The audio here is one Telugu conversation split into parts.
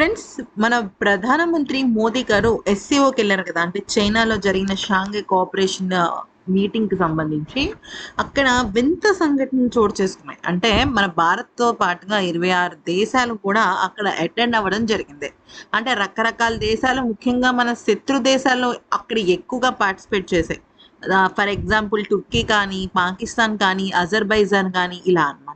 ఫ్రెండ్స్ మన ప్రధానమంత్రి మోదీ గారు ఎస్సీఓకి వెళ్ళారు కదా అంటే చైనాలో జరిగిన షాంఘై కోఆపరేషన్ మీటింగ్ uh, కి సంబంధించి అక్కడ వింత సంఘటనలు చోటు చేసుకున్నాయి. అంటే మన భారత్తో పాటుగా ఇరవై ఆరు దేశాలు కూడా అక్కడ అటెండ్ అవ్వడం జరిగింది. అంటే రకరకాల దేశాలు ముఖ్యంగా మన శత్రు దేశాల్లో అక్కడ ఎక్కువగా పార్టిసిపేట్ చేశాయి. ఫర్ ఎగ్జాంపుల్ టుర్కీ కానీ పాకిస్తాన్ కానీ అజర్బైజాన్ కానీ ఇలా అన్నమాట.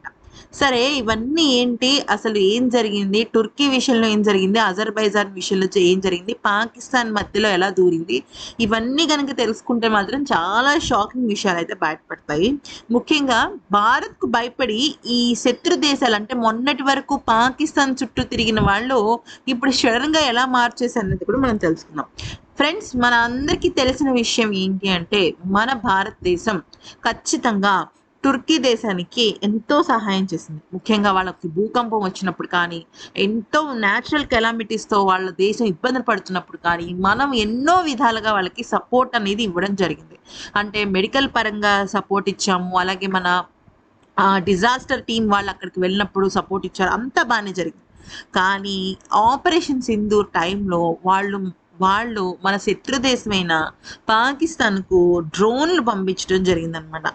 సరే ఇవన్నీ ఏంటి? అసలు ఏం జరిగింది? టుర్కీ విషయంలో ఏం జరిగింది? అజర్బైజాన్ విషయంలో ఏం జరిగింది? పాకిస్తాన్ మధ్యలో ఎలా దూరింది? ఇవన్నీ కనుక తెలుసుకుంటే మాత్రం చాలా షాకింగ్ విషయాలు అయితే బయటపడతాయి. ముఖ్యంగా భారత్కు భయపడి ఈ శత్రు దేశాలు అంటే మొన్నటి వరకు పాకిస్తాన్ చుట్టూ తిరిగిన వాళ్ళు ఇప్పుడు సడన్గా ఎలా మార్చేసి కూడా మనం తెలుసుకుందాం. ఫ్రెండ్స్ మన అందరికీ తెలిసిన విషయం ఏంటి అంటే మన భారతదేశం ఖచ్చితంగా టుర్కీ దేశానికి ఎంతో సహాయం చేసింది. ముఖ్యంగా వాళ్ళకి భూకంపం వచ్చినప్పుడు కానీ ఎంతో న్యాచురల్ కెలామిటీస్తో వాళ్ళ దేశం ఇబ్బందులు పడుతున్నప్పుడు కానీ మనం ఎన్నో విధాలుగా వాళ్ళకి సపోర్ట్ అనేది ఇవ్వడం జరిగింది. అంటే మెడికల్ పరంగా సపోర్ట్ ఇచ్చాము. అలాగే మన డిజాస్టర్ టీం వాళ్ళు అక్కడికి వెళ్ళినప్పుడు సపోర్ట్ ఇచ్చారు. అంతా బాగానే జరిగింది. కానీ ఆపరేషన్ సింధూర్ టైంలో వాళ్ళు వాళ్ళు మన శత్రు దేశమైన పాకిస్తాన్కు డ్రోన్లు పంపించడం జరిగిందనమాట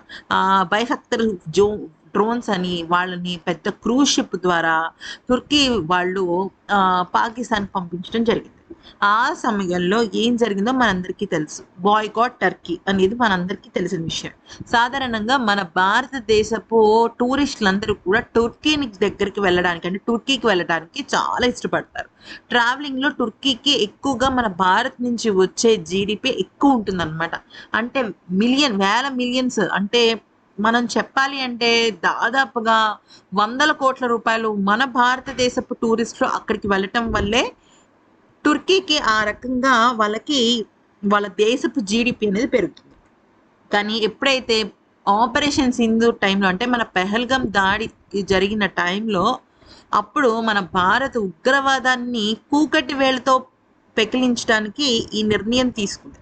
బైహక్తర్ జో డ్రోన్స్ అని వాళ్ళని పెద్ద క్రూజ్ షిప్ ద్వారా తుర్కీ వాళ్ళు పాకిస్తాన్ పంపించడం జరిగింది. ఆ సమయంలో ఏం జరిగిందో మనందరికీ తెలుసు. బాయ్కాట్ టర్కీ అనేది మనందరికీ తెలిసిన విషయం. సాధారణంగా మన భారతదేశపు టూరిస్టులందరూ కూడా టర్కీని దగ్గరికి వెళ్ళడానికి అంటే టర్కీకి వెళ్ళడానికి చాలా ఇష్టపడతారు. ట్రావెలింగ్లో టర్కీకి ఎక్కువగా మన భారత్ నుంచి వచ్చే జీడిపి ఎక్కువ ఉంటుందన్నమాట. అంటే మిలియన్ వేల మిలియన్స్ అంటే మనం చెప్పాలి అంటే దాదాపుగా వందల కోట్ల రూపాయలు మన భారతదేశపు టూరిస్టులు అక్కడికి వెళ్ళటం వల్లే టుర్కీకి ఆ రకంగా వాళ్ళకి వాళ్ళ దేశపు జీడిపి అనేది పెరుగుతుంది. కానీ ఎప్పుడైతే ఆపరేషన్ సింధు టైంలో అంటే మన పెహల్గం దాడి జరిగిన టైంలో అప్పుడు మన భారత ఉగ్రవాదాన్ని కూకటి వేళతో పెకిలించడానికి ఈ నిర్ణయం తీసుకుంది.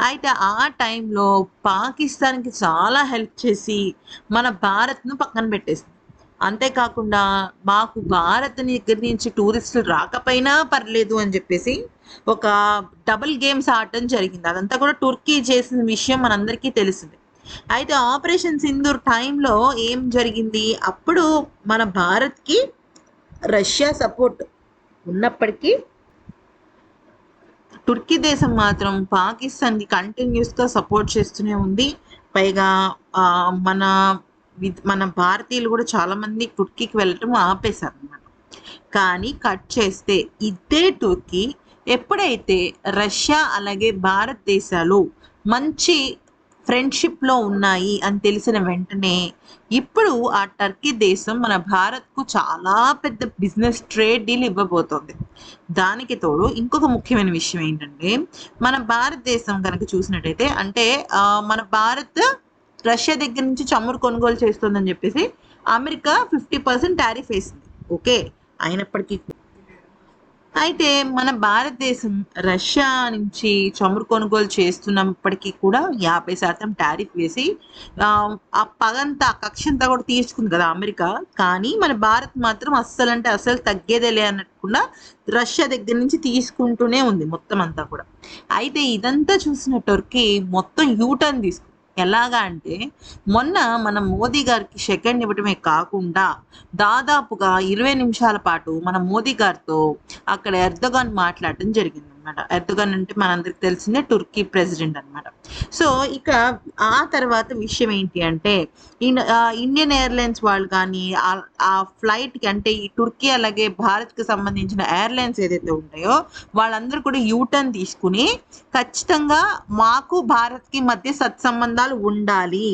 అయితే ఆ టైంలో పాకిస్తాన్కి చాలా హెల్ప్ చేసి మన భారత్ను పక్కన పెట్టేసింది. అంతేకాకుండా మాకు భారత్ దగ్గర నుంచి టూరిస్టులు రాకపోయినా పర్లేదు అని చెప్పేసి ఒక డబుల్ గేమ్స్ ఆడటం జరిగింది. అదంతా కూడా టుర్కీ చేసిన విషయం మనందరికీ తెలిసింది. అయితే ఆపరేషన్ సింధూర్ టైంలో ఏం జరిగింది? అప్పుడు మన భారత్కి రష్యా సపోర్ట్ ఉన్నప్పటికీ టుర్కీ దేశం మాత్రం పాకిస్తాన్కి కంటిన్యూస్గా సపోర్ట్ చేస్తూనే ఉంది. పైగా మన మన భారతీయులు కూడా చాలామంది టుర్కీకి వెళ్ళటం ఆపేశారు అనమాట కానీ కట్ చేస్తే ఇదే టుర్కీ ఎప్పుడైతే రష్యా అలాగే భారతదేశాలు మంచి ఫ్రెండ్షిప్లో ఉన్నాయి అని తెలిసిన వెంటనే ఇప్పుడు ఆ టర్కీ దేశం మన భారత్కు చాలా పెద్ద బిజినెస్ ట్రేడ్ డీల్ ఇవ్వబోతోంది. దానికి తోడు ఇంకొక ముఖ్యమైన విషయం ఏంటంటే మన భారతదేశం కనుక చూసినట్టయితే అంటే మన భారత్ రష్యా దగ్గర నుంచి చమురు కొనుగోలు చేస్తుందని చెప్పేసి అమెరికా ఫిఫ్టీ పర్సెంట్ టారిఫ్ వేసింది. ఓకే? అయినప్పటికీ అయితే మన భారతదేశం రష్యా నుంచి చమురు కొనుగోలు చేస్తున్నప్పటికీ కూడా యాభై శాతం టారిఫ్ వేసి ఆ పగంతా కక్షంతా కూడా తీర్చుకుంది కదా అమెరికా. కానీ మన భారత్ మాత్రం అస్సలు అంటే అస్సలు తగ్గేదేలే అన్నట్టుకుండా రష్యా దగ్గర నుంచి తీసుకుంటూనే ఉంది మొత్తం అంతా కూడా. అయితే ఇదంతా చూసిన టర్కీ మొత్తం యూటర్న్ తీసుకుంది. ఎలాగా అంటే మొన్న మన మోదీ గారికి సెకండ్ ఇవ్వటమే కాకుండా దాదాపుగా ఇరవై నిమిషాల పాటు మన మోదీ గారితో అక్కడ ఎర్దగాన్ మాట్లాడటం జరిగింది. అనమాట ఎర్దగాన్ అంటే మనందరికి తెలిసిందే టుర్కీ ప్రెసిడెంట్ అనమాట సో ఇక ఆ తర్వాత విషయం ఏంటి అంటే ఇండియన్ ఎయిర్లైన్స్ వాళ్ళు కానీ ఆ ఫ్లైట్కి అంటే ఈ టుర్కీ అలాగే భారత్కి సంబంధించిన ఎయిర్లైన్స్ ఏదైతే ఉంటాయో వాళ్ళందరూ కూడా యూటర్న్ తీసుకుని ఖచ్చితంగా మాకు భారత్కి మధ్య సత్సంబంధాలు ఉండాలి.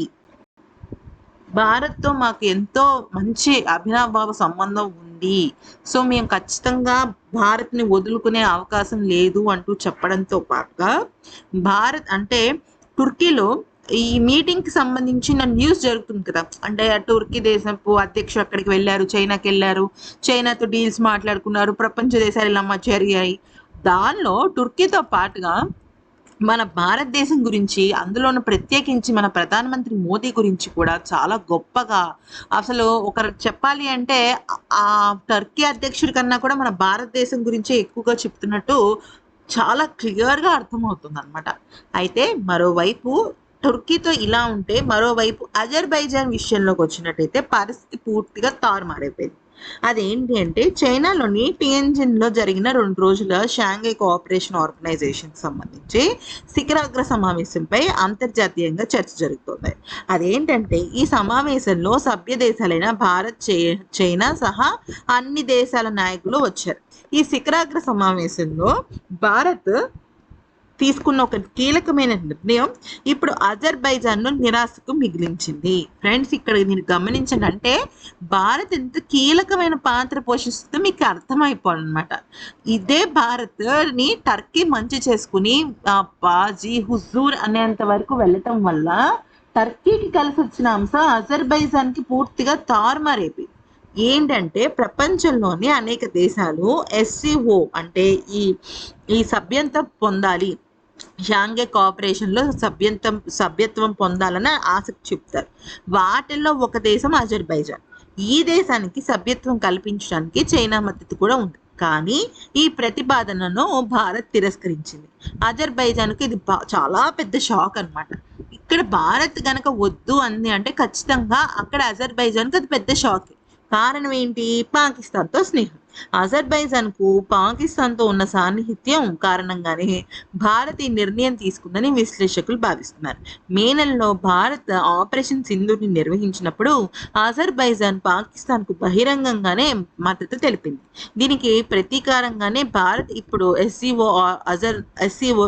భారత్తో మాకు ఎంతో మంచి అభినవభావ సంబంధం ఉంది సో మేము ఖచ్చితంగా భారత్ని వదులుకునే అవకాశం లేదు అంటూ చెప్పడంతో పాటుగా భారత్ అంటే టుర్కీలో ఈ మీటింగ్కి సంబంధించిన న్యూస్ జరుగుతుంది కదా. అంటే టర్కీ దేశపు అధ్యక్షుడు అక్కడికి వెళ్ళారు చైనాకి వెళ్ళారు చైనాతో డీల్స్ మాట్లాడుకున్నారు ప్రపంచ దేశాలు ఇలా జరిగాయి. దానిలో టుర్కీతో పాటుగా మన భారతదేశం గురించి అందులోను ప్రత్యేకించి మన ప్రధానమంత్రి మోదీ గురించి కూడా చాలా గొప్పగా అసలు ఒకరు చెప్పాలి అంటే ఆ టర్కీ అధ్యక్షుడి కన్నా కూడా మన భారతదేశం గురించే ఎక్కువగా చెప్తున్నట్టు చాలా క్లియర్గా అర్థమవుతుంది అనమాట అయితే మరోవైపు తుర్కీతో ఇలా ఉంటే మరోవైపు అజర్బైజాన్ విషయంలోకి వచ్చినట్టయితే పరిస్థితి పూర్తిగా తారుమారైపోయింది. అదేంటి అంటే చైనాలోని టిఎన్జిన్లో జరిగిన రెండు రోజుల షాంఘై కోఆపరేషన్ ఆర్గనైజేషన్ సంబంధించి శిఖరాగ్ర సమావేశంపై అంతర్జాతీయంగా చర్చ జరుగుతోంది. అదేంటంటే ఈ సమావేశంలో సభ్య దేశాలైన భారత్ చై- చైనా సహా అన్ని దేశాల నాయకులు వచ్చారు. ఈ శిఖరాగ్ర సమావేశంలో భారత్ తీసుకున్న ఒక కీలకమైన నిర్ణయం ఇప్పుడు అజర్బైజాన్ను నిరాశకు మిగిలించింది. ఫ్రెండ్స్ ఇక్కడ మీరు గమనించండి అంటే భారత్ ఎంత కీలకమైన పాత్ర పోషిస్తుందో మీకు అర్థమైపోవాలన్నమాట. ఇదే భారత్ని టర్కీ మంచి చేసుకుని బాజీ హుజూర్ అనేంత వరకు వెళ్ళటం వల్ల టర్కీకి కలిసి వచ్చిన అంశం అజర్బైజాన్కి పూర్తిగా తారుమారేపి ఏంటంటే ప్రపంచంలోని అనేక దేశాలు ఎస్సిఓ అంటే ఈ ఈ సభ్యంత పొందాలి షాంఘై కోఆపరేషన్లో సభ్యత్వం సభ్యత్వం పొందాలని ఆసక్తి చూపుతారు. వాటిల్లో ఒక దేశం అజర్బైజాన్. ఈ దేశానికి సభ్యత్వం కల్పించడానికి చైనా మద్దతు కూడా ఉంది. కానీ ఈ ప్రతిపాదనను భారత్ తిరస్కరించింది. అజర్బైజాన్కి ఇది బా- చాలా పెద్ద షాక్ అన్నమాట. ఇక్కడ భారత్ కనుక వద్దు అంది అంటే ఖచ్చితంగా అక్కడ అజర్బైజాన్కి అది పెద్ద షాక్. కారణం ఏంటి? పాకిస్తాన్తో స్నేహం. అజర్బైజాన్కు పాకిస్తాన్తో ఉన్న సాన్నిహిత్యం కారణంగానే భారత్ ఈ నిర్ణయం తీసుకుందని విశ్లేషకులు భావిస్తున్నారు. మే నెలలో భారత్ ఆపరేషన్ సింధుని నిర్వహించినప్పుడు అజర్బైజాన్ పాకిస్తాన్కు బహిరంగంగానే మద్దతు తెలిపింది. దీనికి ప్రతీకారంగానే భారత్ ఇప్పుడు ఎస్సీఓ అజర్ ఎస్సీఓ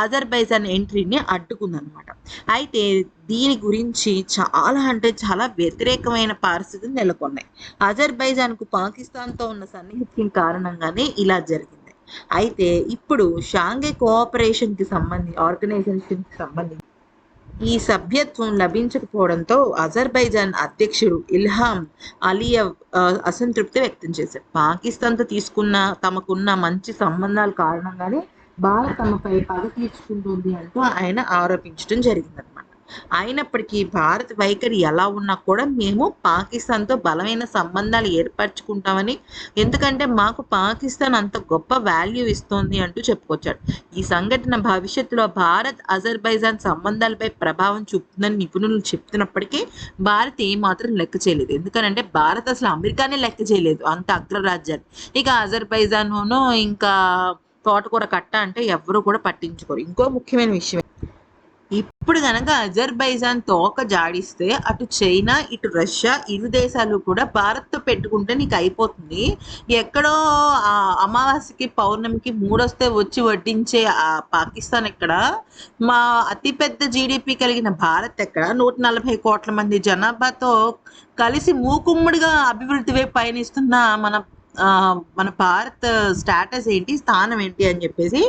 అజర్బైజాన్ ఎంట్రీని అడ్డుకుందనమాట అయితే దీని గురించి చాలా అంటే చాలా వ్యతిరేకమైన పరిస్థితులు నెలకొన్నాయి. అజర్బైజాన్కు పాకిస్తాన్తో ఉన్న సన్నిహిత్యం కారణంగానే ఇలా జరిగింది. అయితే ఇప్పుడు షాంఘై కోఆపరేషన్కి సంబంధించి ఆర్గనైజేషన్కి సంబంధించి ఈ సభ్యత్వం లభించకపోవడంతో అజర్బైజాన్ అధ్యక్షుడు ఇల్హాం అలియవ్ అసంతృప్తి వ్యక్తం చేశారు. పాకిస్తాన్తో తీసుకున్న తమకున్న మంచి సంబంధాల కారణంగానే భారత్ తమపై పగ తీర్చుకుంటుంది అంటూ ఆయన ఆరోపించడం జరిగిందనమాట అయినప్పటికీ భారత్ వైఖరి ఎలా ఉన్నా కూడా మేము పాకిస్తాన్తో బలమైన సంబంధాలు ఏర్పరచుకుంటామని ఎందుకంటే మాకు పాకిస్తాన్ అంత గొప్ప వాల్యూ ఇస్తోంది అంటూ చెప్పుకొచ్చాడు. ఈ సంఘటన భవిష్యత్తులో భారత్ అజర్బైజాన్ సంబంధాలపై ప్రభావం చూపుతుందని నిపుణులు చెప్తున్నప్పటికీ భారత్ ఏమాత్రం లెక్క చేయలేదు. ఎందుకనంటే భారత్ అసలు అమెరికానే లెక్క చేయలేదు. అంత అగ్రరాజ్యాన్ని ఇక అజర్బైజాన్ను ఇంకా తోటకూర కట్ట అంటే ఎవరు కూడా పట్టించుకోరు. ఇంకో ముఖ్యమైన విషయం ఇప్పుడు గనక అజర్బైజాన్ తోక జాడిస్తే అటు చైనా ఇటు రష్యా ఇరు దేశాలు కూడా భారత్తో పెట్టుకుంటే నీకు అయిపోతుంది. ఎక్కడో ఆ అమావాస్యకి పౌర్ణమికి మూడొస్తే వచ్చి వడ్డించే ఆ పాకిస్తాన్ ఎక్కడ? మా అతిపెద్ద జీడిపి కలిగిన భారత్ ఎక్కడ? నూట నలభై కోట్ల మంది జనాభాతో కలిసి మూకుమ్మడిగా అభివృద్ధి వైపు పయనిస్తున్న మన మన భారత్ స్టేటస్ ఏంటి? స్థానం ఏంటి అని చెప్పేసి